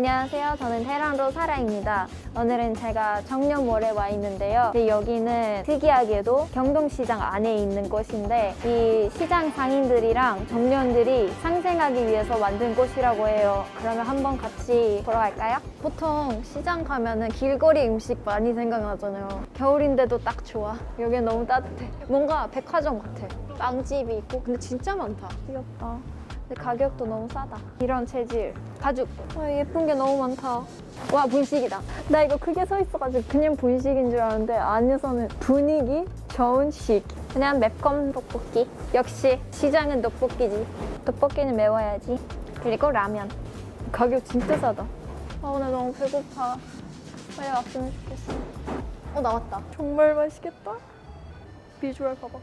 안녕하세요. 저는 테란로 사라입니다. 오늘은 제가 정년몰에 와 있는데요. 여기는 특이하게도 경동시장 안에 있는 곳인데 이 시장 상인들이랑 정년들이 상생하기 위해서 만든 곳이라고 해요. 그러면 한번 같이 보러 갈까요? 보통 시장 가면은 길거리 음식 많이 생각나잖아요. 겨울인데도 딱 좋아. 여기 너무 따뜻해. 뭔가 백화점 같아. 빵집이 있고 근데 진짜 많다. 귀엽다. 근데 가격도 너무 싸다. 이런 재질, 가죽. 와, 예쁜 게 너무 많다. 와, 분식이다. 나 이거 크게 서 있어가지고 그냥 분식인 줄 알았는데 안에서는 분위기 좋은 식. 그냥 매콤 떡볶이. 역시 시장은 떡볶이지. 떡볶이는 매워야지. 그리고 라면. 가격 진짜 싸다. 아, 오늘 너무 배고파. 빨리 왔으면 좋겠어. 어, 나왔다. 정말 맛있겠다. 비주얼 봐봐.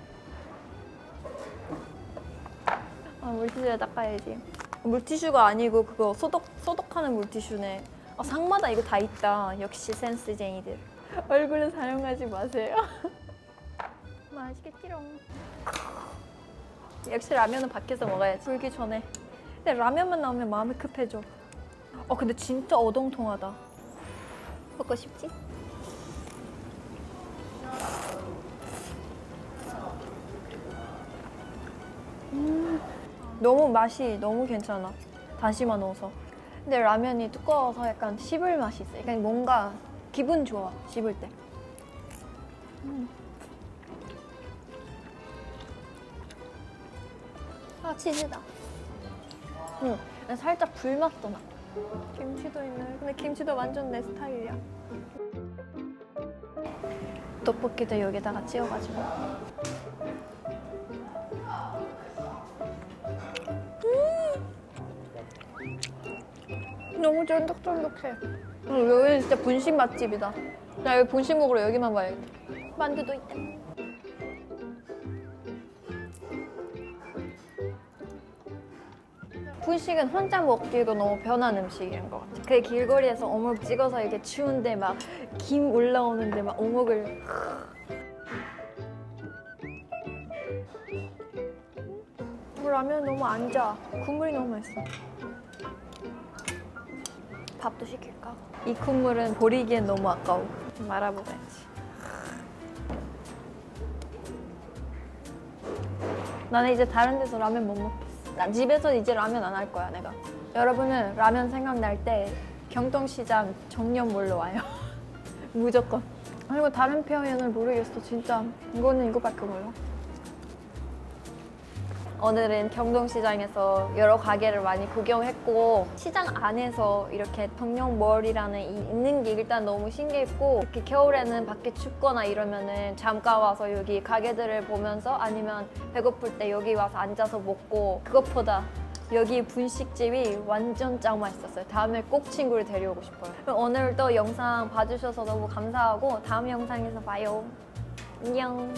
아, 물티슈에 닦아야지. 물티슈가 아니고 그거 소독 소독하는 물티슈네. 아, 상마다 이거 다 있다. 역시 센스쟁이들. 얼굴은 사용하지 마세요. 맛있겠지롱. 역시 라면은 밖에서 먹어야지. 불기 전에. 근데 라면만 나오면 마음이 급해져. 어 근데 진짜 어동통하다. 먹고 싶지? 너무 맛이 너무 괜찮아. 다시마 넣어서. 근데 라면이 두꺼워서 약간 씹을 맛이 있어. 약간 뭔가 기분 좋아. 씹을 때. 음. 아 치즈다. 응. 살짝 불맛도 나. 김치도 있네. 근데 김치도 완전 내 스타일이야. 떡볶이도 여기다가 찍어가지고. 너무 쫀득쫀득해. 응, 여기 진짜 분식 맛집이다. 나 여기 분식 먹으러 여기만 가야겠다. 만두도 있다. 분식은 혼자 먹기도 너무 편한 음식인 것 같아. 그 길거리에서 어묵 찍어서 이렇게 추운데 막 김 올라오는데 막 어묵을 음, 라면 너무 안 자. 국물이 너무 맛있어. 밥도 시킬까? 이 국물은 버리기엔 너무 아까워. 말아먹어야지. 나는 이제 다른 데서 라면 못 먹겠어. 나 집에서 이제 라면 안 할 거야, 내가. 여러분은 라면 생각날 때 경동시장 정년몰로 와요. 무조건. 아니고 다른 표현을 모르겠어, 진짜. 이거는 이거밖에 몰라. 오늘은 경동시장에서 여러 가게를 많이 구경했고 시장 안에서 이렇게 정령몰이라는 이 있는 게 일단 너무 신기했고 이렇게 겨울에는 밖에 춥거나 이러면은 잠깐 와서 여기 가게들을 보면서 아니면 배고플 때 여기 와서 앉아서 먹고 그것보다 여기 분식집이 완전 짱 맛있었어요. 다음에 꼭 친구를 데려오고 싶어요. 그럼 오늘도 영상 봐주셔서 너무 감사하고 다음 영상에서 봐요. 안녕.